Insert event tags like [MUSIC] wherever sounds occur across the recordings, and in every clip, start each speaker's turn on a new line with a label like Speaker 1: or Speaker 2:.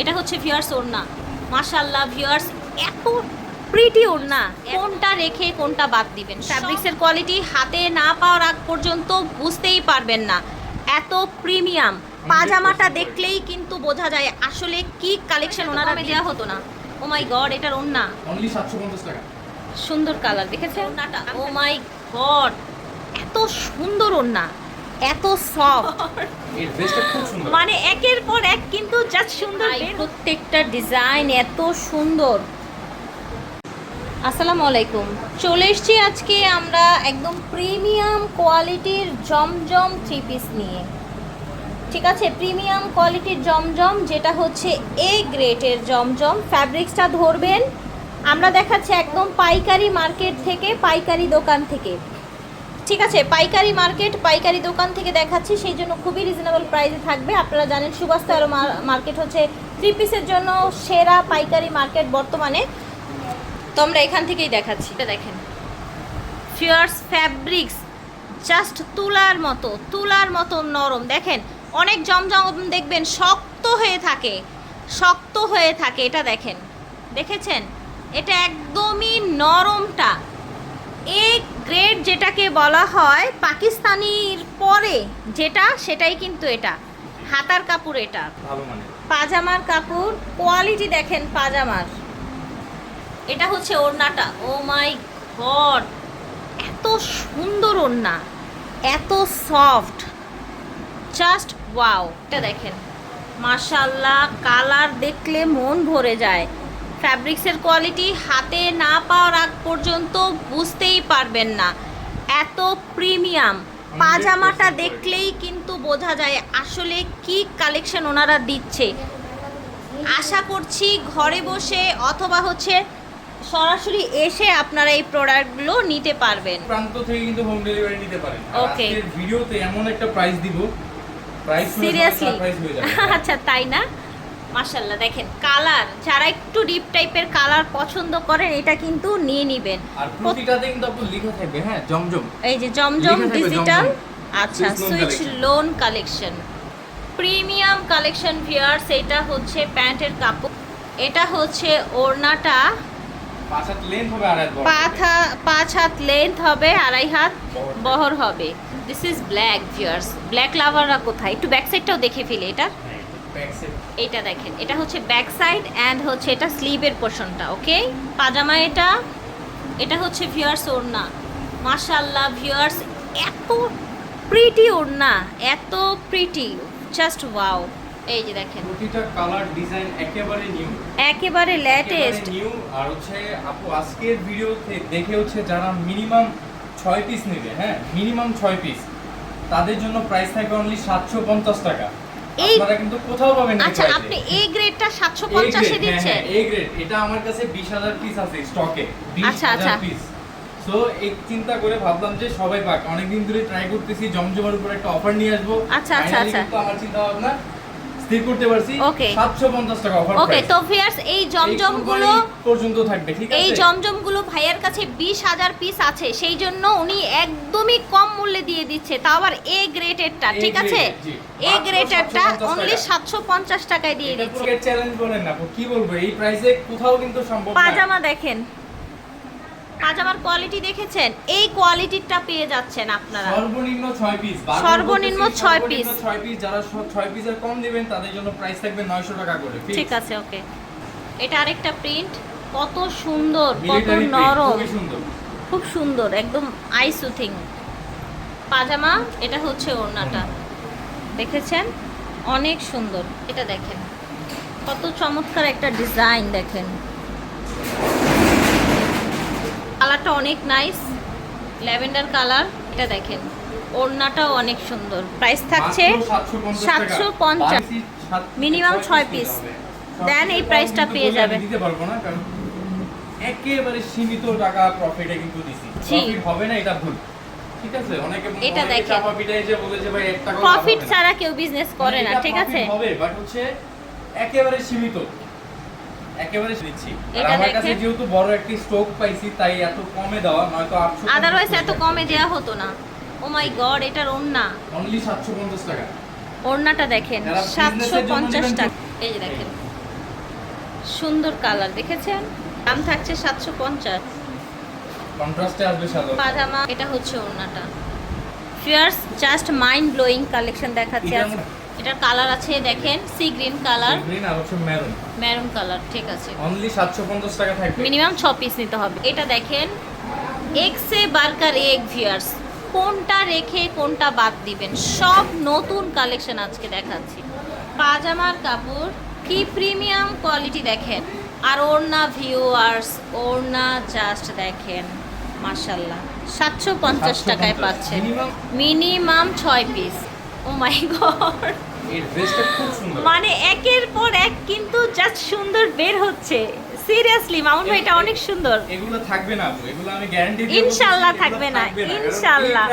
Speaker 1: এটা হচ্ছে ভিউয়ার্স ওড়না। মাশাল্লাহ ভিউয়ার্স এত প্রিটি ওড়না। কোনটা রেখে কোনটা বাদ দিবেন? ফ্যাব্রিক্সের কোয়ালিটি হাতে না পাওয়ার আগ পর্যন্ত বুঝতেই পারবেন না। এত প্রিমিয়াম পাজামাটা দেখলেই কিন্তু বোঝা যায় আসলে কি কালেকশন ওনারা দেওয়া হতো না। ও মাই গড এটার ওড়না।
Speaker 2: অনলি সাতশো পঞ্চাশ টাকা।
Speaker 1: সুন্দর কালার দেখেছেন? ওড়নাটা। ও মাই গড এত সুন্দর ওড়না। এত সফট
Speaker 2: এর ড্রেসটা খুব সুন্দর।
Speaker 1: মানে একের পর এক কিন্তু জাস্ট সুন্দর প্রত্যেকটা ডিজাইন এত সুন্দর। আসসালামু আলাইকুম। চলে এসেছি আজকে আমরা একদম প্রিমিয়াম কোয়ালিটির জমজম থ্রি পিস নিয়ে। ঠিক আছে? প্রিমিয়াম কোয়ালিটির জমজম যেটা হচ্ছে এ গ্রেটের জমজম। ফ্যাব্রিক্সটা ধরবেন। আমরা দেখাচ্ছি একদম পাইকারি মার্কেট থেকে পাইকারি দোকান থেকে। ঠিক আছে, পাইকারি মার্কেট, পাইকারি দোকান থেকে দেখাচ্ছি, সেই জন্য খুবই রিজনেবল প্রাইসে থাকবে। আপনারা জানেন সুবাস্তা আরও মার্কেট হচ্ছে থ্রি পিসের জন্য সেরা পাইকারি মার্কেট বর্তমানে। তো আমরা এখান থেকেই দেখাচ্ছি। এটা দেখেন। ফিয়ার্স ফ্যাব্রিক্স জাস্ট তুলার মতো তুলার মতো নরম। দেখেন, অনেক জমজম দেখবেন, শক্ত হয়ে থাকে, শক্ত হয়ে থাকে। এটা দেখেন। দেখেছেন? এটা একদমই নরমটা। এ গ্রেড যেটাকে বলা হয় পাকিস্তানির পরে যেটা সেটাই কিন্তু এটা। হাতার কাপড় এটা।
Speaker 2: মানে।
Speaker 1: পাজামার কাপড় কোয়ালিটি দেখেন পাজামার। এটা হচ্ছে ওড়নাটা। Oh my God! এত সুন্দর ওড়না। এত সফট। Just wow. এটা দেখেন। মাশাল্লাহ কালার দেখলে মন ভরে যায়। ফ্যাব্রিক্সের কোয়ালিটি হাতে না পাওয়ার আগ পর্যন্ত বুঝতেই পারবেন না। এত প্রিমিয়াম। পাজামাটা দেখলেই কিন্তু বোঝা যায় আসলে কি কালেকশন ওনারা দিচ্ছে। আশা করছি ঘরে বসে অথবা হচ্ছে সরাসরি এসে আপনারা এই প্রোডাক্টগুলো নিতে পারবেন।
Speaker 2: প্রান্ত থেকে কিন্তু হোম ডেলিভারি নিতে পারেন. আজকের ভিডিওতে এমন একটা প্রাইস দিব প্রাইস
Speaker 1: সিরিয়াসলি [LAUGHS] আচ্ছা তাই না? মাশাল্লাহ দেখেন কালার যারা একটু ডিপ টাইপের কালার পছন্দ করেন এটা কিন্তু নিয়ে নেবেন।
Speaker 2: আর প্রতিটাতে কিন্তু আপনার লেখা থাকবে হ্যাঁ জমজম।
Speaker 1: এই যে জমজম ডিজিটাল আচ্ছা Swiss lawn collection premium collection viewers এটা হচ্ছে প্যান্টের কাপড়। এটা হচ্ছে ওড়নাটা।
Speaker 2: পাঁচ হাত লেন্থ হবে
Speaker 1: আড়াই হাত বহর হবে। দিস ইজ ব্ল্যাক ভিয়ার্স ব্ল্যাক লাভাররা কোথায়? একটু ব্যাক সাইডটাও দেখে ফেলে এটা।
Speaker 2: সেট
Speaker 1: এইটা দেখেন এটা হচ্ছে ব্যাক সাইড অ্যান্ড হচ্ছে এটা স্লিভের পোর্শনটা ওকে পাজামা এটা এটা হচ্ছে ভিউয়ার্স ওড়না। মাশাল্লাহ ভিউয়ার্স এত প্রিটি ওড়না এত প্রিটি জাস্ট ওয়াও এই যে দেখেন।
Speaker 2: প্রতিটা কালার ডিজাইন একেবারে নিউ
Speaker 1: একেবারে লেটেস্ট
Speaker 2: নিউ আর হচ্ছে আপু আজকের ভিডিওতে দেখে হচ্ছে যারা মিনিমাম ছয় পিস নেবে হ্যাঁ? মিনিমাম ছয় পিস তাদের জন্য প্রাইস থাকবে অনলি সাতশো পঞ্চাশ টাকা।
Speaker 1: এই-
Speaker 2: কিন্তু কোথাও পাবেন
Speaker 1: আচ্ছা আপনি এ গ্রেডটা 750 এ দিচ্ছেন।
Speaker 2: এ গ্রেড এটা আমার কাছে বিশ হাজার পিস আছে স্টকে
Speaker 1: আচ্ছা, আচ্ছা।
Speaker 2: পিস সো এই চিন্তা করে ভাবলাম যে সবাই পাক। অনেকদিন ধরে ট্রাই করতেছি জমজমার উপর একটা অফার নিয়ে আসব।
Speaker 1: আচ্ছা, আচ্ছা, আচ্ছা।
Speaker 2: আমার চিন্তা ভাবনা স্থির করতে পারছি।
Speaker 1: Okay.
Speaker 2: সাতশো পঞ্চাশ টাকা অফার
Speaker 1: ওকে তো ভিউয়ার্স এই জমজমগুলো
Speaker 2: পর্যন্ত থাকবে ঠিক আছে?
Speaker 1: এই জমজমগুলো ভাইয়ার কাছে বিশ হাজার পিস আছে সেই জন্য উনি একদমই কম মূল্যে দিয়ে দিচ্ছে তাও আবার এ গ্রেটেরটা ঠিক আছে? এ গ্রেটারটা
Speaker 2: 750
Speaker 1: অনলি সাতশো পঞ্চাশ টাকায় দিয়ে দিচ্ছে।
Speaker 2: চ্যালেঞ্জ বলেন না কি বলব এই প্রাইসে কোথাও কিন্তু সম্ভব না।
Speaker 1: পাজামা দেখেন। পাজামার কোয়ালিটি দেখেছেন? এই কোয়ালিটিটা পেয়ে যাচ্ছেন আপনারা।
Speaker 2: সর্বনিম্ন 6 পিস
Speaker 1: সর্বনিম্ন ছয় piece।
Speaker 2: 6 পিস যারা 6 পিসের কম দিবেন তাদের জন্য প্রাইস থাকবে 900 টাকা করে
Speaker 1: ঠিক আছে ওকে এটা আরেকটা প্রিন্ট কত সুন্দর কত নরম
Speaker 2: খুবই সুন্দর।
Speaker 1: খুব সুন্দর একদম আই সুথিং পাজামা এটা হচ্ছে ওড়নাটা। দেখেছেন? অনেক সুন্দর। এটা দেখেন। কত চমৎকার একটা ডিজাইন দেখেন। কালারটা অনেক নাইস ল্যাভেন্ডার কালার এটা দেখেন। ওড়নাটাও অনেক সুন্দর। প্রাইস থাকছে
Speaker 2: সাতশো
Speaker 1: 750
Speaker 2: 750 টাকা। বাড়ি পিস সাত-
Speaker 1: Minimum
Speaker 2: ছয় পিস
Speaker 1: দেন এই
Speaker 2: কিছু
Speaker 1: price টা
Speaker 2: কিন্তু
Speaker 1: পেয়ে যাবে।
Speaker 2: দিতে পারব না কারণ একেবারে সীমিত টাকা প্রফিটে কিন্তু দিছি। প্রফিট হবে না এটা ভুল। ঠিক আছে? অনেকে
Speaker 1: এটা দেখেন।
Speaker 2: চাপা পিটাই যে বলে যে ভাই টাকা
Speaker 1: প্রফিট ছাড়া কেউ বিজনেস করে না ঠিক আছে?
Speaker 2: হবে বাট হচ্ছে একেবারে সীমিত। একেবারে দিচ্ছি আর আমার কাছে যেহেতু বড় একটি স্টক পাইছি তাই এত কমে দেওয়া নয়তো 800
Speaker 1: আদারওয়াইজ এত কমে দেওয়া হতো না। ও মাই গড এটার ওড়না।
Speaker 2: অনলি 750 টাকা।
Speaker 1: ওড়নাটা দেখেন
Speaker 2: যারা
Speaker 1: সাতশো
Speaker 2: business এর জন্য
Speaker 1: পঞ্চাশ
Speaker 2: নেবেন
Speaker 1: টাকা। এই যে দেখেন। সুন্দর কালার দেখেছেন? দাম থাকছে সাতশো পঞ্চাশ।
Speaker 2: কন্ট্রাস্টে আসবে সাদা
Speaker 1: পাজামা এটা হচ্ছে ওড়নাটা। ফিয়ার্স জাস্ট মাইন্ড ব্লোয়িং কালেকশন দেখাচ্ছে আজকে। এটার কালার আছে দেখেন সি গ্রিন কালার
Speaker 2: গ্রিন আর হচ্ছে মেরুন
Speaker 1: মেরুন কালার ঠিক আছে।
Speaker 2: অনলি সাতশো পঞ্চাশ টাকা থাকবে।
Speaker 1: মিনিমাম ছ পিস নিতে হবে। এটা দেখেন এক্সে বার্কার এক ভিয়ার্স কোনটা রেখে কোনটা বাদ দিবেন? সব নতুন কালেকশন আজকে দেখাচ্ছি। পাজামার কাপড় কি প্রিমিয়াম কোয়ালিটি দেখেন? আর ওড়না ভিউয়ার্স ওড়না জাস্ট দেখেন মাশাল্লাহ সাতশো পঞ্চাশ টাকায় পাচ্ছেন।
Speaker 2: মিনিমাম
Speaker 1: মিনিমাম ছয় পিস ও মাই গড মানে একের পর এক কিন্তু জাস্ট সুন্দর বের হচ্ছে। সিরিয়াসলি মামুন ভাই এটা অনেক সুন্দর।
Speaker 2: এগুলো থাকবে না আপু এগুলো আমি গ্যারান্টি
Speaker 1: ইনশাআল্লাহ থাকবে না, ইনশাআল্লাহ।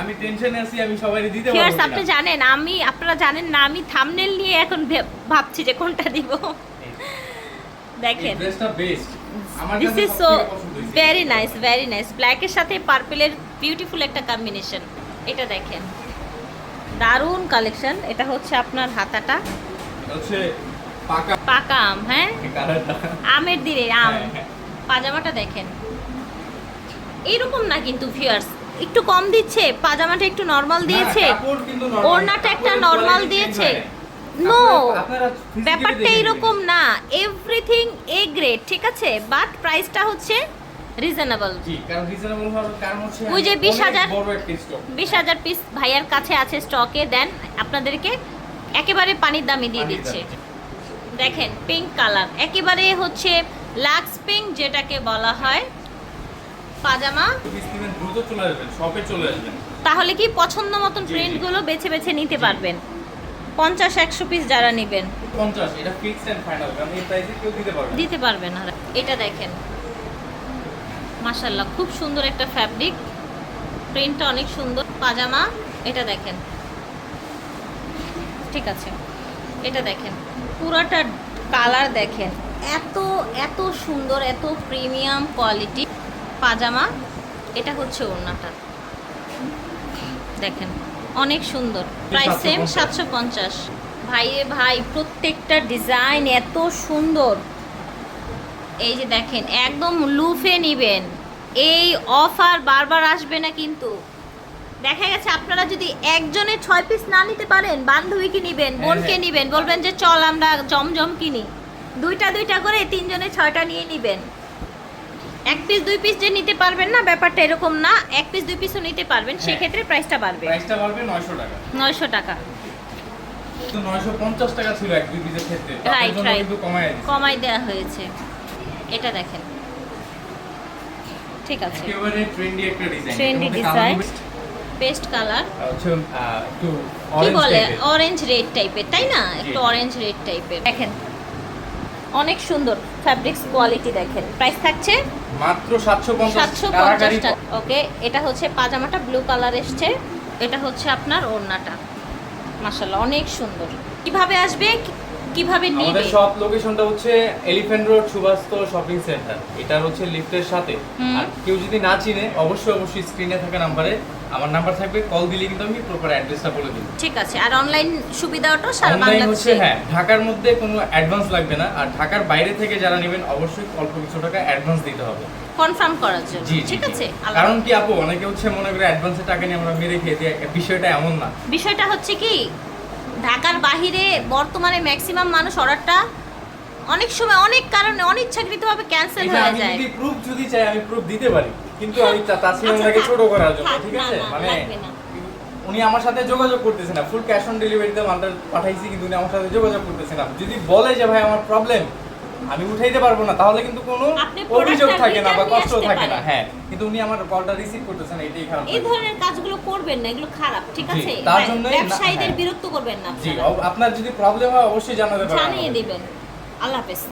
Speaker 2: আমি টেনশনে আছি আমি সবাই দিতে
Speaker 1: ফিয়ার্স
Speaker 2: পারব
Speaker 1: আপনি জানেন আমি আপনারা জানেন না আমি থামনেল নিয়ে এখন ভাবছি যে কোনটা দিব। দেখেন।
Speaker 2: ড্রেসটা বেস্ট আমার
Speaker 1: this is so very nice very nice ব্ল্যাকের সাথে পার্পেলের বিউটিফুল একটা কম্বিনেশন এটা দেখেন। দারুণ কালেকশন এটা হচ্ছে আপনার হাতাটা।
Speaker 2: হচ্ছে পাকা
Speaker 1: আম হ্যাঁ? আমের দিনে আম।
Speaker 2: হ্যাঁ, হ্যাঁ।
Speaker 1: পাজামাটা দেখেন। এইরকম না কিন্তু ভিউয়ার্স একটু কম দিচ্ছে পাজামাটা একটু নর্মাল দিয়েছে। ওড়নাটা একটা নর্মাল দিয়েছে।
Speaker 2: নো
Speaker 1: ব্যাপারটা এরকম না। এভরিথিং এ গ্রেড ঠিক আছে? বাট প্রাইসটা হচ্ছে রিজনেবল
Speaker 2: জি কারণ রিজনেবল হওয়ার কারণ হচ্ছে
Speaker 1: ওই যে
Speaker 2: আমি
Speaker 1: 20,000
Speaker 2: বড় একটা স্টক
Speaker 1: বিশ হাজার পিস ভাইয়ার কাছে আছে স্টকে দেন আপনাদেরকে একেবারে পানির দামে দিয়ে দিচ্ছে। দেখেন পিঙ্ক কালার একেবারে হচ্ছে লাক্স পিঙ্ক যেটাকে বলা হয় পাজামা।
Speaker 2: দ্রুত চলে আসবেন শপে চলে আসবেন।
Speaker 1: তাহলে কি পছন্দ মতন। প্রিন্টগুলো বেছে বেছে নিতে পারবেন? পঞ্চাশ একশো পিস যারা নেবেন।
Speaker 2: পঞ্চাশ এটা ফিক্সড এন্ড ফাইনাল কারণ এই প্রাইসে কেউ দিতে পারবে
Speaker 1: দিতে পারবেন এটা দেখেন মাশাল্লাহ খুব সুন্দর একটা ফ্যাব্রিক প্রিন্টটা অনেক সুন্দর। পাজামা এটা দেখেন। ঠিক আছে এটা দেখেন। পুরাটা কালার দেখেন। এত এত সুন্দর এত প্রিমিয়াম কোয়ালিটি পাজামা। এটা হচ্ছে ওড়নাটা। দেখেন অনেক সুন্দর। প্রাইস সেম সাতশো পঞ্চাশ। ভাইয়ে ভাই প্রত্যেকটা ডিজাইন এত সুন্দর। এই যে দেখেন একদম লুফে নিবেন। এই অফার বারবার আসবে না কিন্তু। দেখা গেছে আপনারা যদি একজনের ছয় পিস না নিতে পারেন বান্ধবীকে নিবেন
Speaker 2: হ্যাঁ,
Speaker 1: বোনকে
Speaker 2: হ্যাঁ।
Speaker 1: নিবেন বলবেন যে চল আমরা জমজম কিনি। দুইটা দুইটা করে তিনজনে ছয়টা নিয়ে নিবেন। এক পিস দুই পিস যে নিতে পারবেন না ব্যাপারটা এরকম না এক পিস দুই পিসও নিতে পারবেন
Speaker 2: হ্যাঁ।
Speaker 1: সেক্ষেত্রে প্রাইসটা বাড়বে।
Speaker 2: প্রাইসটা বাড়বে 900 টাকা।
Speaker 1: নয়শো টাকা।
Speaker 2: তো 950 টাকা ছিল এক দুই পিসের ক্ষেত্রে।
Speaker 1: right.
Speaker 2: কিন্তু কমায়
Speaker 1: কমাই দেওয়া হয়েছে। এটা দেখেন। ঠিক আছে।
Speaker 2: একেবারে ট্রেন্ডি একটা design
Speaker 1: Trendy design। Paste colour কি বলে? অরেঞ্জ রেড টাইপের তাই না? একটু অরেঞ্জ রেড টাইপের দেখেন অনেক সুন্দর ফ্যাব্রিক্স কোয়ালিটি দেখেন। প্রাইস থাকছে
Speaker 2: মাত্র 750
Speaker 1: সাতশো
Speaker 2: কারাগারি
Speaker 1: পঞ্চাশ টাকা। ওকে এটা হচ্ছে পাজামাটা ব্লু কালার এসছে। এটা হচ্ছে আপনার ওড়নাটা। মাসাল্লাহ অনেক সুন্দর। কীভাবে আসবে? কীভাবে নিবে?
Speaker 2: আমাদের সব লোকেশনটা হচ্ছে এলিফ্যান্ট রোড সুভাষতল শপিং সেন্টার এটা হচ্ছে লিফটের সাথে। আর কেউ যদি না চিনে অবশ্যই অবশ্যই স্ক্রিনে থাকা নাম্বারে আমার নাম্বার থাকবে। কল দিলে কিন্তু আমি প্রপার অ্যাড্রেসটা বলে দেবো।
Speaker 1: ঠিক আছে। আর অনলাইন সুবিধাটা সারা বাংলাদেশে?
Speaker 2: হ্যাঁ ঢাকার মধ্যে কোনো অ্যাডভান্স লাগবে না। আর ঢাকার বাইরে থেকে যারা নেবেন অবশ্যই অল্প কিছু টাকা অ্যাডভান্স দিতে হবে।
Speaker 1: কনফার্ম করার জন্য। ঠিক আছে?
Speaker 2: কারণ কি আপু অনেকে হচ্ছে মনে করে অ্যাডভান্সের টাকা নিয়ে আমরা মেরে খেয়ে দিই বিষয়টা এমন না।
Speaker 1: বিষয়টা হচ্ছে কি ঢাকার বাহিরে বর্তমানে ম্যাক্সিমাম মানুষ অর্ডারটা অনেক সময় অনেক কারণে অনিচ্ছাকৃতভাবে ক্যান্সেল হয়ে
Speaker 2: আমি
Speaker 1: যায়।
Speaker 2: যদি প্রুফ যদি চাই আমি প্রুফ দিতে পারি। কিন্তু আমি তাসলিমাকে তাসলিম
Speaker 1: আচ্ছা,
Speaker 2: ছোট করার জন্য ঠিক আছে? মানে উনি আমার সাথে যোগাযোগ করতেছে না। ফুল ক্যাশ অন ডেলিভারিতে মালটা পাঠাইছি কিন্তু উনি আমার সাথে যোগাযোগ করতেছে না। যদি বলে যে ভাই আমার প্রবলেম আমি উঠাইতে পারব না তাহলে কিন্তু কোনো অভিযোগ থাকে না বা কষ্ট থাকে না হ্যাঁ কিন্তু উনি আমার কলটা রিসিভ করতেছেন এটাই খারাপ
Speaker 1: এই। ধরনের কাজগুলো করবেন না এগুলো খারাপ ঠিক আছে
Speaker 2: তার জন্য
Speaker 1: ব্যবসায়ীদের
Speaker 2: হ্যাঁ।
Speaker 1: বিরক্ত করবেন না
Speaker 2: জি
Speaker 1: আপনার
Speaker 2: যদি প্রবলেম হয় অবশ্যই জানাতে পারেন
Speaker 1: জানিয়ে। দিবেন আল্লাহ হাফেজ